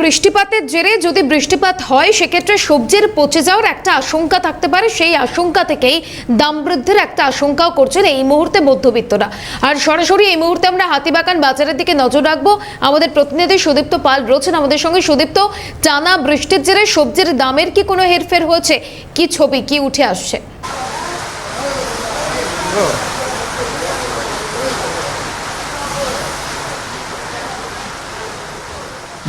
বৃষ্টিপাতের জেরে যদি বৃষ্টিপাত হয়, সেক্ষেত্রে সবজির পচে যাওয়ার একটা আশঙ্কা থাকতে পারে। সেই আশঙ্কা থেকেই দাম বৃদ্ধির একটা আশঙ্কাও করছেন এই মুহূর্তে মধ্যবিত্তরা। আর সরাসরি এই মুহূর্তে আমরা হাতিবাগান বাজারের দিকে নজর রাখব। আমাদের প্রতিনিধি সুদীপ্ত পাল রয়েছেন। আমাদের সঙ্গে সুদীপ্ত, টানা বৃষ্টির জেরে সবজির দামের কি কোনো হেরফের হয়েছে? কি ছবি, কি উঠে আসছে?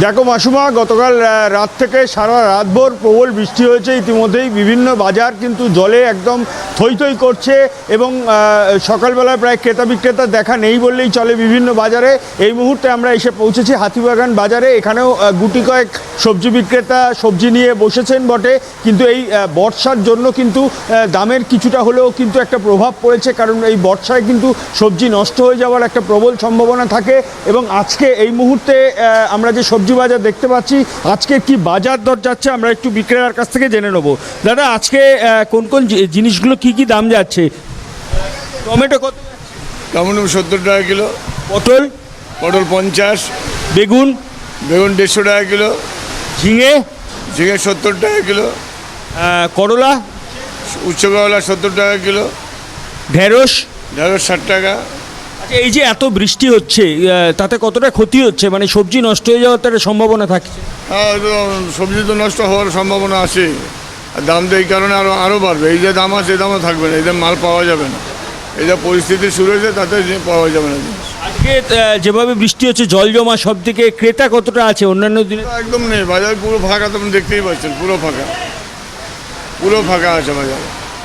দেখো মাসুমা, গতকাল রাত থেকে সারা রাতভর প্রবল বৃষ্টি হয়েছে। ইতিমধ্যেই বিভিন্ন বাজার কিন্তু জলে একদম থই থই করছে এবং সকালবেলায় প্রায় ক্রেতা বিক্রেতা দেখা নেই বললেই চলে বিভিন্ন বাজারে। এই মুহূর্তে আমরা এসে পৌঁছেছি হাতিবাগান বাজারে। এখানেও গুটি কয়েক সবজি বিক্রেতা সবজি নিয়ে বসেছেন বটে কিন্তু এই বর্ষার জন্য কিন্তু দামের কিছুটা হলেও কিন্তু একটা প্রভাব পড়েছে কারণ এই বর্ষায় কিন্তু সবজি নষ্ট হয়ে যাওয়ার একটা প্রবল সম্ভাবনা থাকে এবং আজকে এই মুহূর্তে আমরা যে সবজি বাজার দেখতে পাচ্ছি আজকে কি বাজার দর যাচ্ছে আমরা একটু বিক্রেতার কাছ থেকে জেনে নেব। দাদা আজকে কোন কোন জিনিসগুলো কি কি দাম যাচ্ছে? টমেটো কত টমেটো সত্তর টাকা কিলো। পটল? পটল পঞ্চাশ। বেগুন? বেগুন দেড়শো টাকা কিলো। ঝিঙে? ঝিঙে সত্তর টাকা কিলো। করলা? উচ্চকলা সত্তর টাকা কিলো। ঢেঁড়স? ঢেঁড়স ষাট টাকা। আচ্ছা এই যে এত বৃষ্টি হচ্ছে তাতে কতটা ক্ষতি হচ্ছে? মানে সবজি নষ্ট হয়ে যাওয়ার তো একটা সম্ভাবনা থাকছে হ্যাঁ সবজি তো নষ্ট হওয়ার সম্ভাবনা আছে। আর দাম তো এই কারণে আরও আরও বাড়বে। এই যে দাম আছে এই দামও থাকবে না। এই যে মাল পাওয়া যাবে না। এই যে পরিস্থিতি শুরু হয়েছে তাতে পাওয়া যাবে না। আজকে যেভাবে বৃষ্টি হচ্ছে জল জমা সব দিকে ক্রেতা কতটা আছে? অন্যান্য দিনে একদম নেই বাজার পুরো ফাঁকা তো আপনি দেখতেই পাচ্ছেন পুরো ফাঁকা। পুরো ফাঁকা আছে বাজার।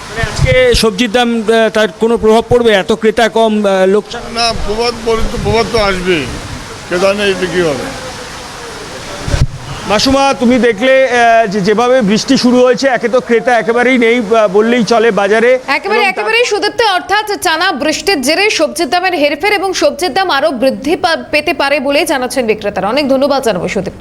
মানে আজকে সবজির দাম তার কোনো প্রভাব পড়বে? এত ক্রেতা কম লোক লোকসান না প্রভাব পরে- প্রবাদ তো আসবে ক্রেতা নেই বিক্রি হবে। মাসুমা তুমি দেখলে যে যেভাবে বৃষ্টি শুরু হয়েছে একে তো ক্রেতা একেবারেই নেই বললেই চলে বাজারে। একেবারে একেবারেই সুদীপ্ত অর্থাৎ চানা বৃষ্টির জেরে সবজির দামের হেরফের এবং সবজির দাম আরও বৃদ্ধি পেতে পারে বলে জানাচ্ছেন বিক্রেতারা। অনেক ধন্যবাদ জানাব সুদীপ্ত